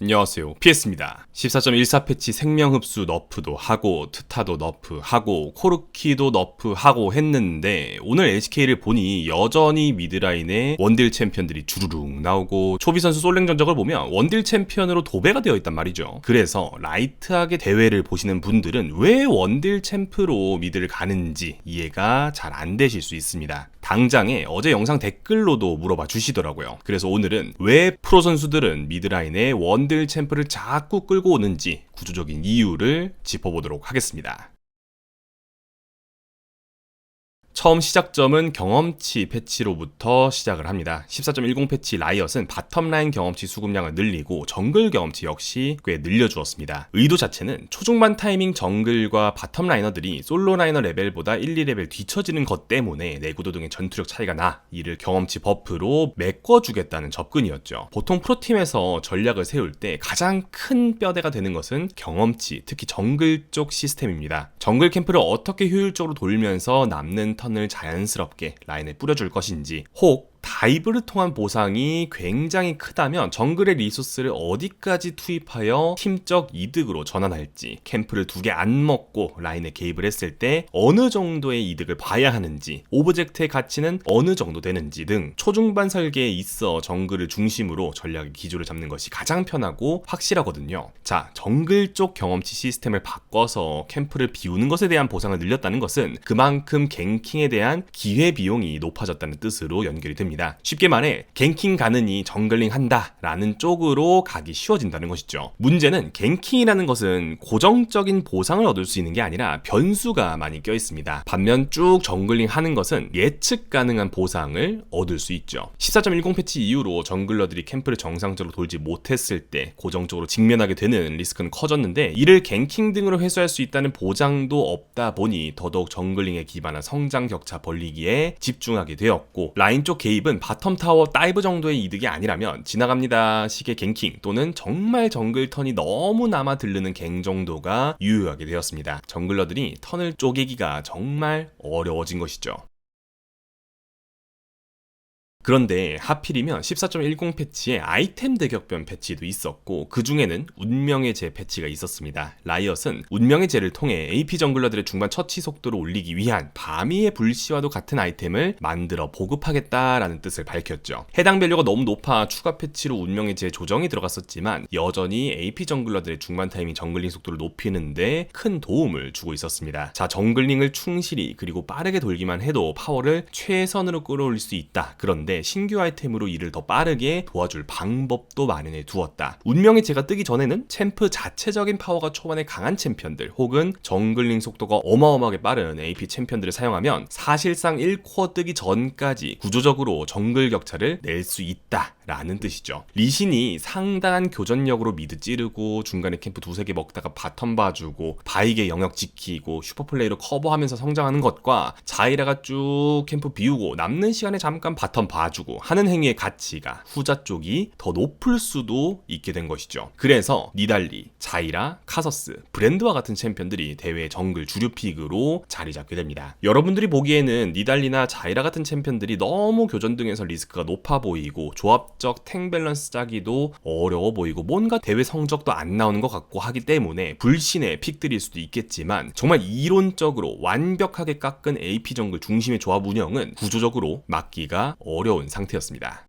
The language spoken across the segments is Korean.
안녕하세요. PS입니다. 14.14 패치 생명 흡수 너프도 하고 트타도 너프하고 코르키도 너프하고 했는데 오늘 LCK를 보니 여전히 미드라인에 원딜 챔피언들이 주르륵 나오고 초비 선수 솔랭 전적을 보면 원딜 챔피언으로 도배가 되어 있단 말이죠. 그래서 라이트하게 대회를 보시는 분들은 왜 원딜 챔프로 미드를 가는지 이해가 잘 안 되실 수 있습니다. 당장에 어제 영상 댓글로도 물어봐 주시더라고요. 그래서 오늘은 왜 프로 선수들은 미드라인에 원딜 챔프를 자꾸 끌고 오는지 구조적인 이유를 짚어보도록 하겠습니다. 처음 시작점은 경험치 패치로부터 시작을 합니다. 14.10 패치 라이엇은 바텀라인 경험치 수급량을 늘리고 정글 경험치 역시 꽤 늘려주었습니다. 의도 자체는 초중반 타이밍 정글과 바텀 라이너들이 솔로 라이너 레벨보다 1, 2레벨 뒤처지는 것 때문에 내구도 등의 전투력 차이가 나 이를 경험치 버프로 메꿔주겠다는 접근이었죠. 보통 프로팀에서 전략을 세울 때 가장 큰 뼈대가 되는 것은 경험치, 특히 정글 쪽 시스템입니다. 정글 캠프를 어떻게 효율적으로 돌면서 남는 턴을 자연스럽게 라인에 뿌려줄 것인지 혹 다이브를 통한 보상이 굉장히 크다면 정글의 리소스를 어디까지 투입하여 팀적 이득으로 전환할지 캠프를 두 개 안 먹고 라인에 개입을 했을 때 어느 정도의 이득을 봐야 하는지 오브젝트의 가치는 어느 정도 되는지 등 초중반 설계에 있어 정글을 중심으로 전략의 기조를 잡는 것이 가장 편하고 확실하거든요. 자, 정글 쪽 경험치 시스템을 바꿔서 캠프를 비우는 것에 대한 보상을 늘렸다는 것은 그만큼 갱킹에 대한 기회 비용이 높아졌다는 뜻으로 연결이 됩니다. 쉽게 말해 갱킹 가느니 정글링 한다라는 쪽으로 가기 쉬워진다는 것이죠. 문제는 갱킹이라는 것은 고정적인 보상을 얻을 수 있는 게 아니라 변수가 많이 껴 있습니다. 반면 쭉 정글링 하는 것은 예측 가능한 보상을 얻을 수 있죠. 14.10 패치 이후로 정글러들이 캠프를 정상적으로 돌지 못했을 때 고정적으로 직면하게 되는 리스크는 커졌는데 이를 갱킹 등으로 회수할 수 있다는 보장도 없다 보니 더더욱 정글링에 기반한 성장 격차 벌리기에 집중하게 되었고 라인 쪽 개입 은 바텀 타워 다이브 정도의 이득이 아니라면 지나갑니다 식의 갱킹 또는 정말 정글 턴이 너무 남아 들르는 갱 정도가 유효하게 되었습니다. 정글러들이 턴을 쪼개기가 정말 어려워진 것이죠. 그런데 하필이면 14.10 패치에 아이템 대격변 패치도 있었고 그 중에는 운명의 재 패치가 있었습니다. 라이엇은 운명의 재를 통해 AP 정글러들의 중반 처치 속도를 올리기 위한 바미의 불시와도 같은 아이템을 만들어 보급하겠다라는 뜻을 밝혔죠. 해당 밸류가 너무 높아 추가 패치로 운명의 재 조정이 들어갔었지만 여전히 AP 정글러들의 중반 타이밍 정글링 속도를 높이는데 큰 도움을 주고 있었습니다. 자 정글링을 충실히 그리고 빠르게 돌기만 해도 파워를 최선으로 끌어올릴 수 있다. 그런데 신규 아이템으로 이를 더 빠르게 도와줄 방법도 마련해 두었다. 운명의 제가 뜨기 전에는 챔프 자체적인 파워가 초반에 강한 챔피언들 혹은 정글링 속도가 어마어마하게 빠른 AP 챔피언들을 사용하면 사실상 1코어 뜨기 전까지 구조적으로 정글 격차를 낼 수 있다. 라는 뜻이죠. 리신이 상당한 교전력으로 미드 찌르고 중간에 캠프 두세 개 먹다가 바텀 봐주고 바이게 영역 지키고 슈퍼플레이로 커버하면서 성장하는 것과 자이라가 쭉 캠프 비우고 남는 시간에 잠깐 바텀 봐 주고 하는 행위의 가치가 후자 쪽이 더 높을 수도 있게 된 것이죠. 그래서 니달리, 자이라, 카서스, 브랜드와 같은 챔피언들이 대회 정글 주류 픽으로 자리 잡게 됩니다. 여러분들이 보기에는 니달리나 자이라 같은 챔피언들이 너무 교전 등에서 리스크가 높아 보이고 조합 성적 탱 밸런스 짜기도 어려워 보이고 뭔가 대회 성적도 안 나오는 것 같고 하기 때문에 불신의 픽들일 수도 있겠지만 정말 이론적으로 완벽하게 깎은 AP 정글 중심의 조합 운영은 구조적으로 막기가 어려 운 상태였습니다.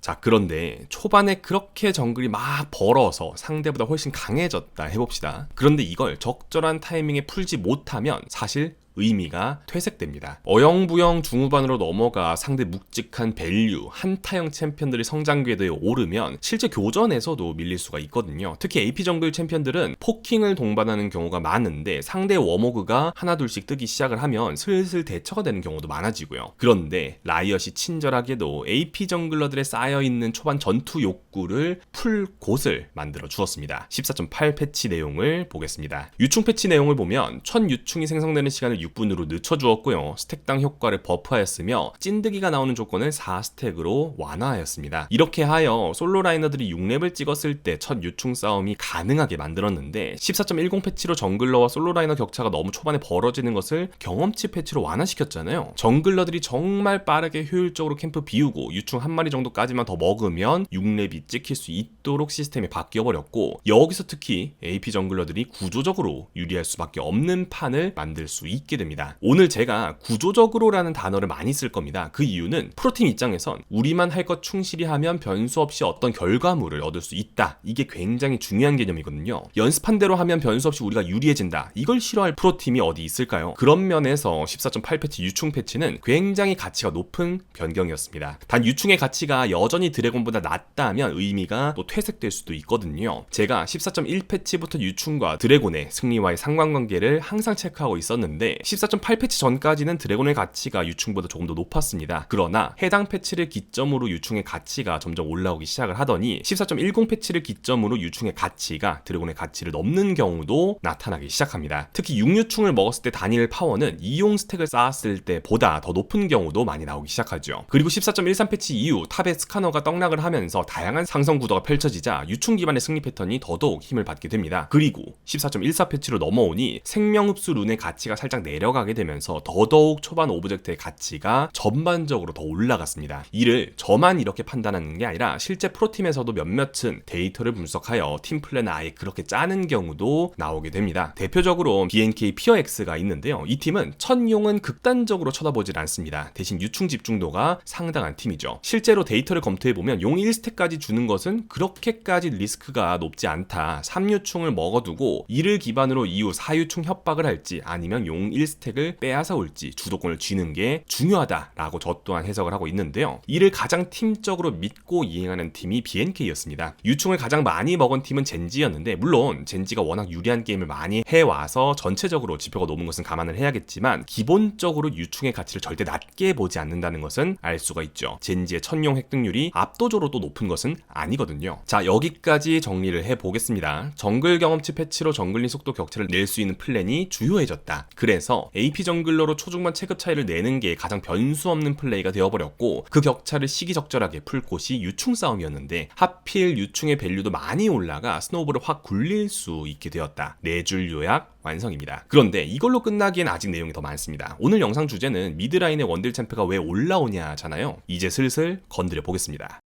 자, 그런데 초반에 그렇게 정글이 막 벌어서 상대보다 훨씬 강해졌다 해봅시다. 그런데 이걸 적절한 타이밍에 풀지 못하면 사실 의미가 퇴색됩니다. 어영부영 중후반으로 넘어가 상대 묵직한 밸류, 한타형 챔피언들이 성장 궤도에 오르면 실제 교전에서도 밀릴 수가 있거든요. 특히 AP 정글 챔피언들은 포킹을 동반하는 경우가 많은데 상대 워모그가 하나 둘씩 뜨기 시작을 하면 슬슬 대처가 되는 경우도 많아지고요. 그런데 라이엇이 친절하게도 AP 정글러들의 쌓여있는 초반 전투 욕구를 풀 곳을 만들어 주었습니다. 14.8 패치 내용을 보겠습니다. 유충 패치 내용을 보면 첫 유충이 생성되는 시간을 6분으로 늦춰주었고요. 스택당 효과를 버프하였으며 찐득이가 나오는 조건을 4스택으로 완화하였습니다. 이렇게 하여 솔로 라이너들이 6렙을 찍었을 때 첫 유충 싸움이 가능하게 만들었는데 14.10 패치로 정글러와 솔로 라이너 격차가 너무 초반에 벌어지는 것을 경험치 패치로 완화시켰잖아요. 정글러들이 정말 빠르게 효율적으로 캠프 비우고 유충 한 마리 정도까지만 더 먹으면 6렙이 찍힐 수 있도록 시스템이 바뀌어 버렸고 여기서 특히 AP 정글러들이 구조적으로 유리할 수밖에 없는 판을 만들 수 있게 됩니다. 오늘 제가 구조적으로라는 단어를 많이 쓸 겁니다. 그 이유는 프로팀 입장에선 우리만 할 것 충실히 하면 변수 없이 어떤 결과물을 얻을 수 있다. 이게 굉장히 중요한 개념이거든요. 연습한 대로 하면 변수 없이 우리가 유리해진다. 이걸 싫어할 프로팀이 어디 있을까요? 그런 면에서 14.8 패치 유충 패치는 굉장히 가치가 높은 변경이었습니다. 단 유충의 가치가 여전히 드래곤보다 낮다면 의미가 또 퇴색될 수도 있거든요. 제가 14.1 패치부터 유충과 드래곤의 승리와의 상관관계를 항상 체크하고 있었는데 14.8 패치 전까지는 드래곤의 가치가 유충보다 조금 더 높았습니다. 그러나 해당 패치를 기점으로 유충의 가치가 점점 올라오기 시작을 하더니 14.10 패치를 기점으로 유충의 가치가 드래곤의 가치를 넘는 경우도 나타나기 시작합니다. 특히 6유충을 먹었을 때 단일 파워는 이용 스택을 쌓았을 때보다 더 높은 경우도 많이 나오기 시작하죠. 그리고 14.13 패치 이후 탑의 스카너가 떡락을 하면서 다양한 상성 구도가 펼쳐지자 유충 기반의 승리 패턴이 더더욱 힘을 받게 됩니다. 그리고 14.14 패치로 넘어오니 생명 흡수 룬의 가치가 살짝 내려가게 되면서 더더욱 초반 오브젝트의 가치가 전반적으로 더 올라갔습니다. 이를 저만 이렇게 판단하는 게 아니라 실제 프로팀에서도 몇몇은 데이터를 분석하여 팀 플랜을 아예 그렇게 짜는 경우도 나오게 됩니다. 대표적으로 BNK 피어X가 있는데요. 이 팀은 첫 용은 극단적으로 쳐다보질 않습니다. 대신 유충 집중도가 상당한 팀이죠. 실제로 데이터를 검토해보면 용 1스택까지 주는 것은 그렇게까지 리스크가 높지 않다. 3유충을 먹어두고 이를 기반으로 이후 4유충 협박을 할지 아니면 용 1스택을 빼앗아 올지 주도권을 쥐는 게 중요하다라고 저 또한 해석을 하고 있는데요. 이를 가장 팀적으로 믿고 이행하는 팀이 BNK였습니다. 유충을 가장 많이 먹은 팀은 젠지였는데 물론 젠지가 워낙 유리한 게임을 많이 해와서 전체적으로 지표가 높은 것은 감안을 해야겠지만 기본적으로 유충의 가치를 절대 낮게 보지 않는다는 것은 알 수가 있죠. 젠지의 천용 획득률이 압도적으로 또 높은 것은 아니거든요. 자 여기까지 정리를 해보겠습니다. 정글 경험치 패치로 정글린 속도 격차를 낼 수 있는 플랜이 주요해졌다. 그래서 AP 정글러로 초중반 체급 차이를 내는 게 가장 변수 없는 플레이가 되어버렸고 그 격차를 시기적절하게 풀 곳이 유충 싸움이었는데 하필 유충의 밸류도 많이 올라가 스노우볼을 확 굴릴 수 있게 되었다. 네 줄 요약 완성입니다. 그런데 이걸로 끝나기엔 아직 내용이 더 많습니다. 오늘 영상 주제는 미드라인의 원딜 챔프가 왜 올라오냐잖아요. 이제 슬슬 건드려 보겠습니다.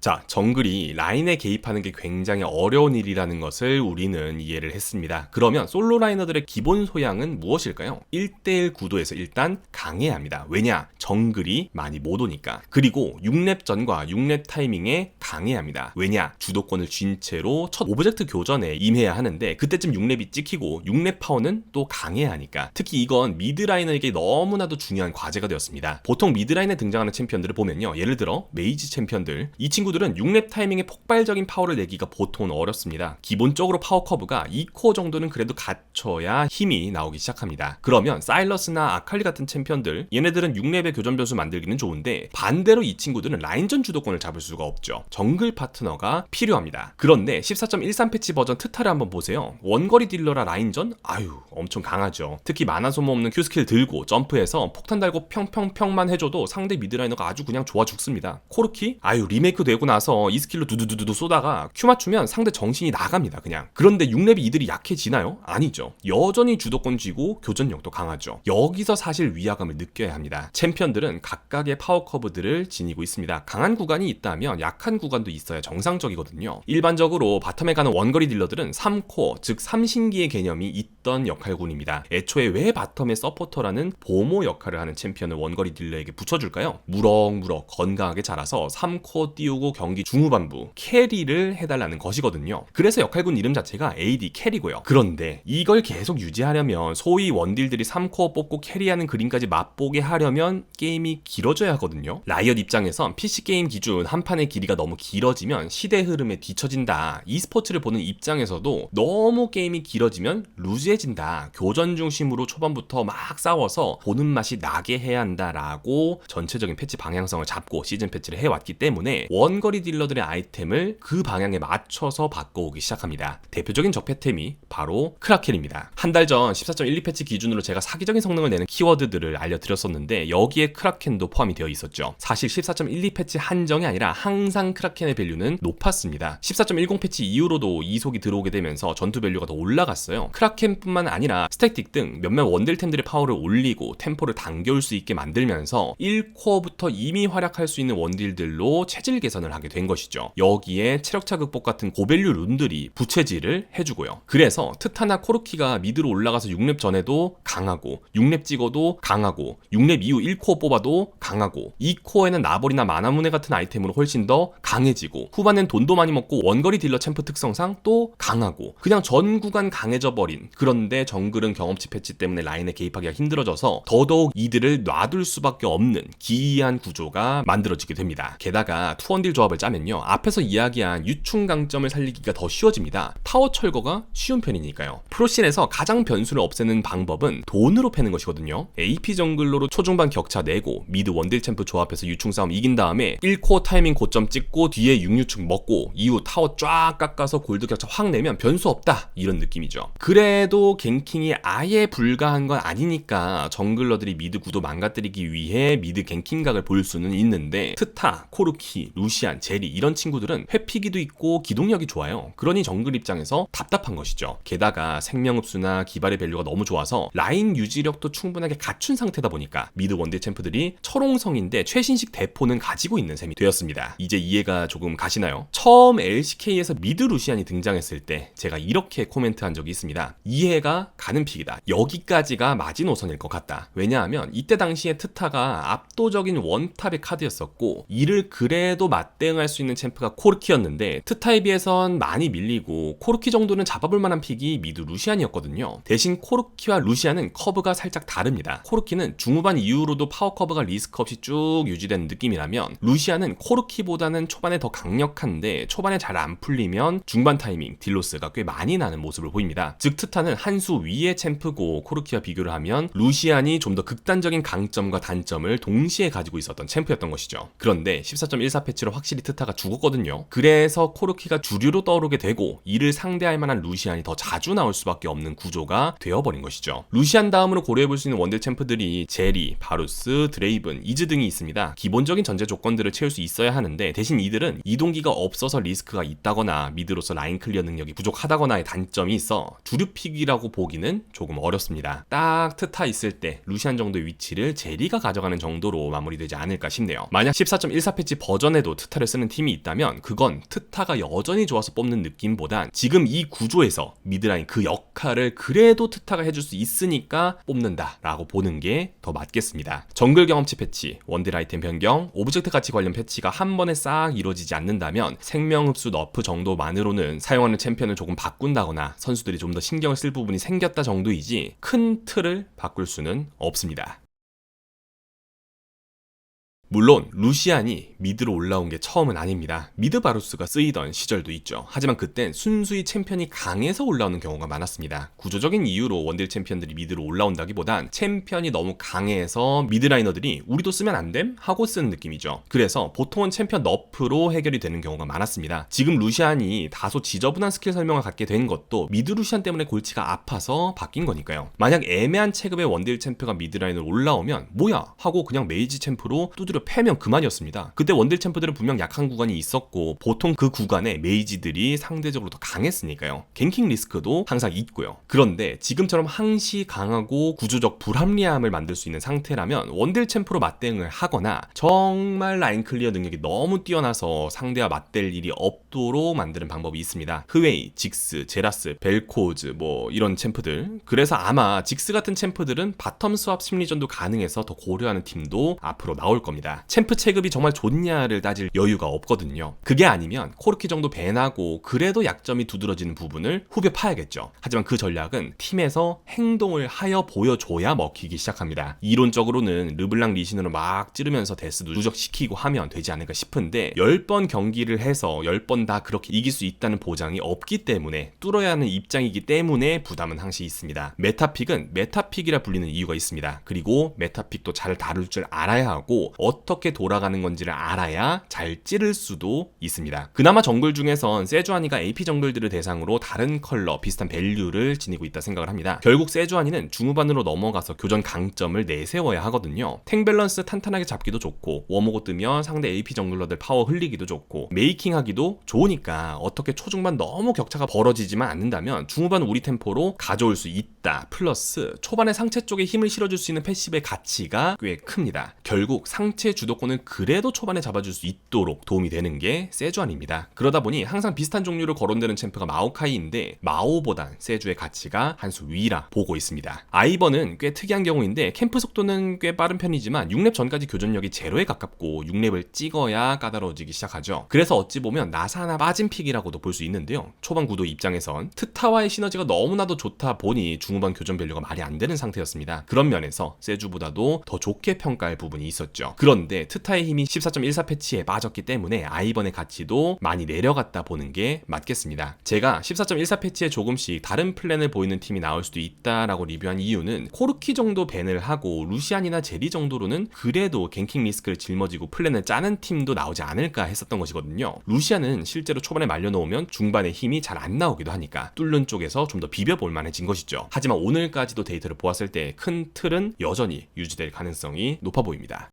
자, 정글이 라인에 개입하는 게 굉장히 어려운 일이라는 것을 우리는 이해를 했습니다. 그러면 솔로 라이너들의 기본 소양은 무엇일까요? 1대1 구도에서 일단 강해야 합니다. 왜냐? 정글이 많이 못 오니까. 그리고 6렙 전과 6렙 타이밍에 강해야 합니다. 왜냐? 주도권을 쥔 채로 첫 오브젝트 교전에 임해야 하는데 그때쯤 6렙이 찍히고 6렙 파워는 또 강해야 하니까. 특히 이건 미드 라이너에게 너무나도 중요한 과제가 되었습니다. 보통 미드 라인에 등장하는 챔피언들을 보면요. 예를 들어 메이지 챔피언들 이 친구 친구들은 6렙 타이밍에 폭발적인 파워를 내기가 보통은 어렵습니다. 기본적으로 파워 커브가 2코어 정도는 그래도 갖춰야 힘이 나오기 시작합니다. 그러면 사일러스나 아칼리 같은 챔피언들 얘네들은 6렙의 교전 변수 만들기는 좋은데 반대로 이 친구들은 라인전 주도권을 잡을 수가 없죠. 정글 파트너가 필요합니다. 그런데 14.13 패치 버전 트타를 한번 보세요. 원거리 딜러라 라인전? 아유 엄청 강하죠. 특히 만화 소모 없는 Q 스킬 들고 점프해서 폭탄 달고 평평평만 해줘도 상대 미드라이너가 아주 그냥 좋아 죽습니다. 코르키? 아유 리메이크 되고 나서 이 스킬로 두두두두 쏘다가 큐 맞추면 상대 정신이 나갑니다 그냥. 그런데 6렙이 이들이 약해지나요? 아니죠. 여전히 주도권 쥐고 교전력도 강하죠. 여기서 사실 위화감을 느껴야 합니다. 챔피언들은 각각의 파워 커브들을 지니고 있습니다. 강한 구간이 있다면 약한 구간도 있어야 정상적이거든요. 일반적으로 바텀에 가는 원거리 딜러들은 3코어 즉 3신기의 개념이 있 던 역할군입니다 애초에 왜 바텀의 서포터라는 보모 역할을 하는 챔피언을 원거리 딜러에게 붙여줄까요? 무럭무럭 건강하게 자라서 3코어 띄우고 경기 중후반부 캐리를 해달라는 것이거든요. 그래서 역할군 이름 자체가 AD 캐리고요. 그런데 이걸 계속 유지하려면 소위 원딜들이 3코어 뽑고 캐리하는 그림까지 맛보게 하려면 게임이 길어져야 하거든요. 라이엇 입장에선 PC게임 기준 한 판의 길이가 너무 길어지면 시대 흐름에 뒤처진다. e스포츠를 보는 입장에서도 너무 게임이 길어지면 루즈해 진다. 교전 중심으로 초반부터 막 싸워서 보는 맛이 나게 해야 한다라고 전체적인 패치 방향성을 잡고 시즌 패치를 해왔기 때문에 원 원거리 딜러들의 아이템을 그 방향에 맞춰서 바꿔오기 시작합니다. 대표적인 적폐템이 바로 크라켄입니다. 한 달 전 14.12 패치 기준으로 제가 사기적인 성능을 내는 키워드들을 알려드렸었는데 여기에 크라켄도 포함이 되어 있었죠. 사실 14.12 패치 한정이 아니라 항상 크라켄의 밸류는 높았습니다. 14.10 패치 이후로도 이속이 들어오게 되면서 전투 밸류가 더 올라갔어요. 크라켄 뿐만 아니라 스택틱 등 몇몇 원딜템들의 파워를 올리고 템포를 당겨올 수 있게 만들면서 1코어부터 이미 활약할 수 있는 원딜들로 체질 개선을 하게 된 것이죠. 여기에 체력차 극복 같은 고밸류 룬들이 부채질을 해주고요. 그래서 트타나 코르키가 미드로 올라가서 6렙 전에도 강하고 6렙 찍어도 강하고 6렙 이후 1코어 뽑아도 강하고 2코어에는 나벌이나 마나무네 같은 아이템으로 훨씬 더 강해지고 후반엔 돈도 많이 먹고 원거리 딜러 챔프 특성상 또 강하고 그냥 전 구간 강해져 버린 그런 데 정글은 경험치 패치 때문에 라인에 개입하기가 힘들어져서 더더욱 이들을 놔둘 수밖에 없는 기이한 구조가 만들어지게 됩니다. 게다가 투원딜 조합을 짜면요 앞에서 이야기한 유충 강점을 살리기가 더 쉬워집니다. 타워 철거가 쉬운 편이니까요. 프로씬에서 가장 변수를 없애는 방법은 돈으로 패는 것이거든요. AP 정글로로 초중반 격차 내고 미드 원딜 챔프 조합해서 유충 싸움 이긴 다음에 1코어 타이밍 고점 찍고 뒤에 6유충 먹고 이후 타워 쫙 깎아서 골드 격차 확 내면 변수 없다 이런 느낌이죠. 그래도 갱킹이 아예 불가한 건 아니니까 정글러들이 미드 구도 망가뜨리기 위해 미드 갱킹각을 볼 수는 있는데 트타, 코르키, 루시안, 제리 이런 친구들은 회피기도 있고 기동력이 좋아요. 그러니 정글 입장에서 답답한 것이죠. 게다가 생명흡수나 기발의 밸류가 너무 좋아서 라인 유지력도 충분하게 갖춘 상태다 보니까 미드 원딜 챔프들이 철옹성인데 최신식 대포는 가지고 있는 셈이 되었습니다. 이제 이해가 조금 가시나요? 처음 LCK에서 미드 루시안이 등장했을 때 제가 이렇게 코멘트한 적이 있습니다. 이해 가 가는 픽이다. 여기까지가 마지노선일 것 같다. 왜냐하면 이때 당시에 트타가 압도적인 원탑의 카드였었고 이를 그래도 맞대응할 수 있는 챔프가 코르키였는데 트타에 비해선 많이 밀리고 코르키 정도는 잡아볼 만한 픽이 미드 루시안이었거든요. 대신 코르키와 루시안은 커브가 살짝 다릅니다. 코르키는 중후반 이후로도 파워 커브가 리스크 없이 쭉 유지되는 느낌이라면 루시안은 코르키보다는 초반에 더 강력한데 초반에 잘 안 풀리면 중반 타이밍 딜로스가 꽤 많이 나는 모습을 보입니다. 즉 트타는 한 수 위의 챔프고 코르키와 비교를 하면 루시안이 좀 더 극단적인 강점과 단점을 동시에 가지고 있었던 챔프였던 것이죠. 그런데 14.14 패치로 확실히 트타가 죽었거든요. 그래서 코르키가 주류로 떠오르게 되고 이를 상대할 만한 루시안이 더 자주 나올 수밖에 없는 구조가 되어버린 것이죠. 루시안 다음으로 고려해볼 수 있는 원딜 챔프들이 제리, 바루스, 드레이븐, 이즈 등이 있습니다. 기본적인 전제 조건들을 채울 수 있어야 하는데 대신 이들은 이동기가 없어서 리스크가 있다거나 미드로서 라인 클리어 능력이 부족하다거나의 단점이 있어 주류 픽이라고 보기는 조금 어렵습니다. 딱 트타 있을 때 루시안 정도의 위치를 제리가 가져가는 정도로 마무리되지 않을까 싶네요. 만약 14.14 패치 버전에도 트타를 쓰는 팀이 있다면 그건 트타가 여전히 좋아서 뽑는 느낌보단 지금 이 구조에서 미드라인 그 역할을 그래도 트타가 해줄 수 있으니까 뽑는다라고 보는 게 더 맞겠습니다. 정글 경험치 패치, 원딜 아이템 변경, 오브젝트 가치 관련 패치가 한 번에 싹 이루어지지 않는다면 생명 흡수 너프 정도만으로는 사용하는 챔피언을 조금 바꾼다거나 선수들이 좀 더 신경을 쓸 부분이 생겼다 정도이지 큰 틀을 바꿀 수는 없습니다. 물론 루시안이 미드로 올라온 게 처음은 아닙니다. 미드 바루스가 쓰이던 시절도 있죠. 하지만 그땐 순수히 챔피언이 강해서 올라오는 경우가 많았습니다. 구조적인 이유로 원딜 챔피언들이 미드로 올라온다기보단 챔피언이 너무 강해서 미드라이너들이 우리도 쓰면 안 됨? 하고 쓰는 느낌이죠. 그래서 보통은 챔피언 너프로 해결이 되는 경우가 많았습니다. 지금 루시안이 다소 지저분한 스킬 설명을 갖게 된 것도 미드 루시안 때문에 골치가 아파서 바뀐 거니까요. 만약 애매한 체급의 원딜 챔프가 미드라인으로 올라오면 뭐야? 하고 그냥 메이지 챔프로 두드려 패면 그만이었습니다. 그때 원딜 챔프들은 분명 약한 구간이 있었고 보통 그 구간에 메이지들이 상대적으로 더 강했으니까요. 갱킹 리스크도 항상 있고요. 그런데 지금처럼 항시 강하고 구조적 불합리함을 만들 수 있는 상태라면 원딜 챔프로 맞대응을 하거나 정말 라인 클리어 능력이 너무 뛰어나서 상대와 맞댈 일이 없도록 만드는 방법이 있습니다. 흐웨이, 직스, 제라스, 벨코즈 뭐 이런 챔프들. 그래서 아마 직스 같은 챔프들은 바텀 스왑 심리전도 가능해서 더 고려하는 팀도 앞으로 나올 겁니다. 챔프 체급이 정말 좋냐를 따질 여유가 없거든요. 그게 아니면 코르키 정도 배나고 그래도 약점이 두드러지는 부분을 후벼 파야겠죠. 하지만 그 전략은 팀에서 행동을 하여 보여줘야 먹히기 시작합니다. 이론적으로는 르블랑 리신으로 막 찌르면서 데스 누적시키고 하면 되지 않을까 싶은데 10번 경기를 해서 10번 다 그렇게 이길 수 있다는 보장이 없기 때문에 뚫어야 하는 입장이기 때문에 부담은 항시 있습니다. 메타픽은 메타픽이라 불리는 이유가 있습니다. 그리고 메타픽도 잘 다룰 줄 알아야 하고 어 떻게 돌아가는 건지를 알아야 잘 찌를 수도 있습니다. 그나마 정글 중에선 세주아니가 AP 정글들을 대상으로 다른 컬러 비슷한 밸류를 지니고 있다 생각을 합니다. 결국 세주아니는 중후반으로 넘어가서 교전 강점을 내세워야 하거든요. 탱 밸런스 탄탄하게 잡기도 좋고 워모고 뜨면 상대 AP 정글러들 파워 흘리기도 좋고 메이킹 하기도 좋으니까 어떻게 초중반 너무 격차가 벌어지지만 않는다면 중후반 우리 템포로 가져올 수 있다. 플러스 초반에 상체 쪽에 힘을 실어줄 수 있는 패시브의 가치가 꽤 큽니다. 결국 상체 주도권을 그래도 초반에 잡아줄 수 있도록 도움이 되는 게 세주안입니다. 그러다 보니 항상 비슷한 종류로 거론되는 챔프가 마오카이인데 마오보단 세주의 가치가 한 수 위라 보고 있습니다. 아이번은 꽤 특이한 경우인데 캠프 속도는 꽤 빠른 편이지만 6렙 전까지 교전력이 제로에 가깝고 6렙을 찍어야 까다로워지기 시작하죠. 그래서 어찌 보면 나사 하나 빠진 픽이라고도 볼 수 있는데요. 초반 구도 입장에선 트타와의 시너지가 너무나도 좋다 보니 중후반 교전 밸류가 말이 안 되는 상태였습니다. 그런 면에서 세주보다도 더 좋게 평가할 부분이 있었죠. 그런 데 트타의 힘이 14.14 패치에 빠졌기 때문에 아이번의 가치도 많이 내려갔다 보는 게 맞겠습니다. 제가 14.14 패치에 조금씩 다른 플랜을 보이는 팀이 나올 수도 있다라고 리뷰한 이유는 코르키 정도 밴을 하고 루시안이나 제리 정도로는 그래도 갱킹 리스크를 짊어지고 플랜을 짜는 팀도 나오지 않을까 했었던 것이거든요. 루시안은 실제로 초반에 말려놓으면 중반에 힘이 잘 안 나오기도 하니까 뚫는 쪽에서 좀 더 비벼볼 만해진 것이죠. 하지만 오늘까지도 데이터를 보았을 때 큰 틀은 여전히 유지될 가능성이 높아 보입니다.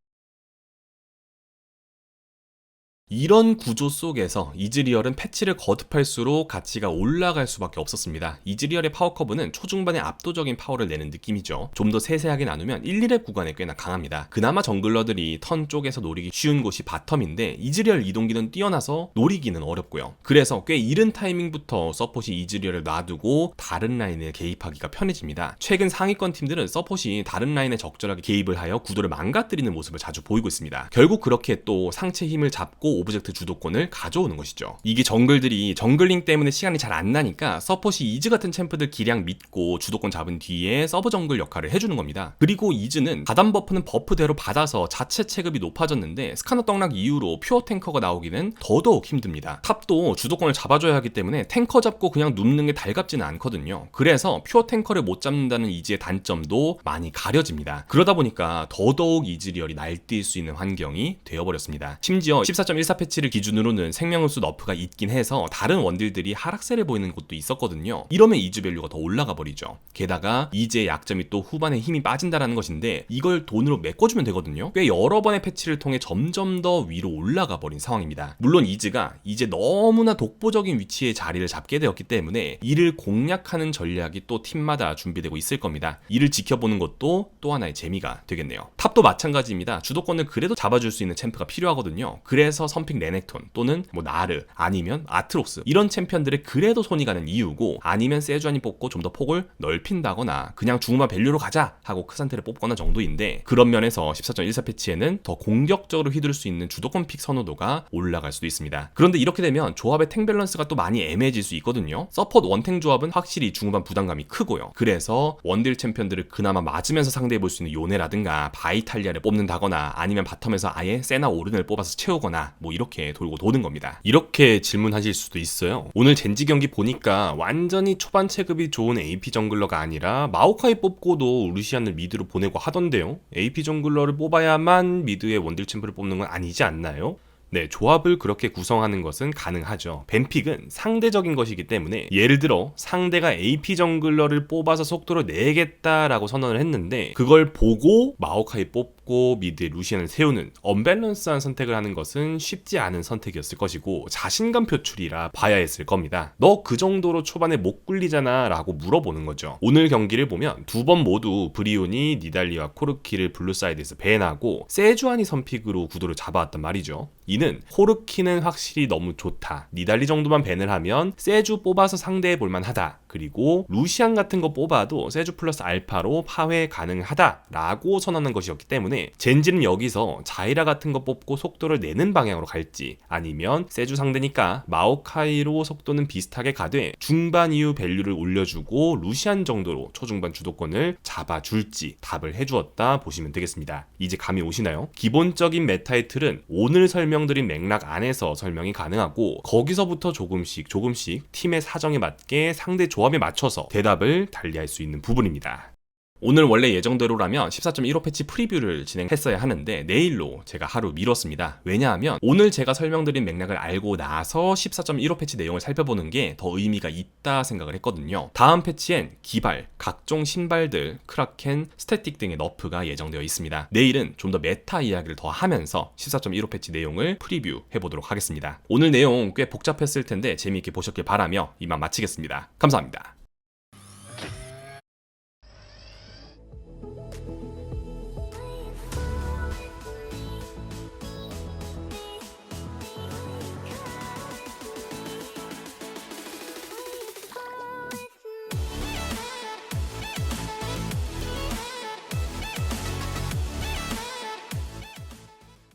이런 구조 속에서 이즈리얼은 패치를 거듭할수록 가치가 올라갈 수밖에 없었습니다. 이즈리얼의 파워커브는 초중반에 압도적인 파워를 내는 느낌이죠. 좀 더 세세하게 나누면 1, 2렙 구간에 꽤나 강합니다. 그나마 정글러들이 턴 쪽에서 노리기 쉬운 곳이 바텀인데 이즈리얼 이동기는 뛰어나서 노리기는 어렵고요. 그래서 꽤 이른 타이밍부터 서폿이 이즈리얼을 놔두고 다른 라인에 개입하기가 편해집니다. 최근 상위권 팀들은 서폿이 다른 라인에 적절하게 개입을 하여 구도를 망가뜨리는 모습을 자주 보이고 있습니다. 결국 그렇게 또 상체 힘을 잡고 오브젝트 주도권을 가져오는 것이죠. 이게 정글들이 정글링 때문에 시간이 잘 안 나니까 서폿이 이즈 같은 챔프들 기량 믿고 주도권 잡은 뒤에 서브 정글 역할을 해주는 겁니다. 그리고 이즈는 가담 버프는 버프대로 받아서 자체 체급이 높아졌는데 스카너 떡락 이후로 퓨어 탱커가 나오기는 더더욱 힘듭니다. 탑도 주도권을 잡아줘야 하기 때문에 탱커 잡고 그냥 눕는 게 달갑지는 않거든요. 그래서 퓨어 탱커를 못 잡는다는 이즈의 단점도 많이 가려집니다. 그러다 보니까 더더욱 이즈리얼이 날뛸 수 있는 환경이 되어버렸습니다. 심지어 14.14 패치를 기준으로는 생명흡수 너프가 있긴 해서 다른 원딜들이 하락세를 보이는 곳도 있었거든요. 이러면 이즈 밸류가 더 올라가 버리죠. 게다가 이즈의 약점이 또 후반에 힘이 빠진다라는 것인데 이걸 돈으로 메꿔주면 되거든요. 꽤 여러 번의 패치를 통해 점점 더 위로 올라가 버린 상황입니다. 물론 이즈가 이제 너무나 독보적인 위치에 자리를 잡게 되었기 때문에 이를 공략하는 전략이 또 팀마다 준비되고 있을 겁니다. 이를 지켜보는 것도 또 하나의 재미가 되겠네요. 탑도 마찬가지입니다. 주도권을 그래도 잡아줄 수 있는 챔프가 필요하거든요. 그래서 선픽 레넥톤 또는 뭐 나르 아니면 아트록스 이런 챔피언들의 그래도 손이 가는 이유고 아니면 세주안이 뽑고 좀 더 폭을 넓힌다거나 그냥 중후반 밸류로 가자 하고 크산테를 뽑거나 정도인데 그런 면에서 14.14 패치에는 더 공격적으로 휘두를 수 있는 주도권 픽 선호도가 올라갈 수도 있습니다. 그런데 이렇게 되면 조합의 탱 밸런스가 또 많이 애매해질 수 있거든요. 서폿 원탱 조합은 확실히 중후반 부담감이 크고요. 그래서 원딜 챔피언들을 그나마 맞으면서 상대해 볼 수 있는 요네라든가 바이탈리아를 뽑는다거나 아니면 바텀에서 아예 세나 오른을 뽑아서 채우거나 뭐 이렇게 돌고 도는 겁니다. 이렇게 질문하실 수도 있어요. 오늘 젠지 경기 보니까 완전히 초반 체급이 좋은 AP 정글러가 아니라 마오카이 뽑고도 루시안을 미드로 보내고 하던데요. AP 정글러를 뽑아야만 미드의 원딜 챔프를 뽑는 건 아니지 않나요? 네, 조합을 그렇게 구성하는 것은 가능하죠. 뱀픽은 상대적인 것이기 때문에 예를 들어 상대가 AP 정글러를 뽑아서 속도를 내겠다라고 선언을 했는데 그걸 보고 마오카이 뽑고 미드에 루시안을 세우는 언밸런스한 선택을 하는 것은 쉽지 않은 선택이었을 것이고 자신감 표출이라 봐야 했을 겁니다. 너 그 정도로 초반에 못 굴리잖아 라고 물어보는 거죠. 오늘 경기를 보면 두 번 모두 브리온이 니달리와 코르키를 블루사이드에서 밴하고 세주안이 선픽으로 구도를 잡아왔단 말이죠. 이는 코르키는 확실히 너무 좋다. 니달리 정도만 밴을 하면 세주 뽑아서 상대해 볼만 하다. 그리고 루시안 같은 거 뽑아도 세주 플러스 알파로 파회 가능하다라고 선언한 것이었기 때문에 젠지는 여기서 자이라 같은 거 뽑고 속도를 내는 방향으로 갈지 아니면 세주 상대니까 마오카이로 속도는 비슷하게 가되 중반 이후 밸류를 올려주고 루시안 정도로 초중반 주도권을 잡아줄지 답을 해주었다 보시면 되겠습니다. 이제 감이 오시나요? 기본적인 메타의 틀은 오늘 설명드린 맥락 안에서 설명이 가능하고 거기서부터 조금씩 조금씩 팀의 사정에 맞게 상대 조합에 맞춰서 대답을 달리할 수 있는 부분입니다. 오늘 원래 예정대로라면 14.15 패치 프리뷰를 진행했어야 하는데 내일로 제가 하루 미뤘습니다. 왜냐하면 오늘 제가 설명드린 맥락을 알고 나서 14.15 패치 내용을 살펴보는 게 더 의미가 있다 생각을 했거든요. 다음 패치엔 기발, 각종 신발들, 크라켄, 스태틱 등의 너프가 예정되어 있습니다. 내일은 좀 더 메타 이야기를 더 하면서 14.15 패치 내용을 프리뷰 해보도록 하겠습니다. 오늘 내용 꽤 복잡했을 텐데 재미있게 보셨길 바라며 이만 마치겠습니다. 감사합니다.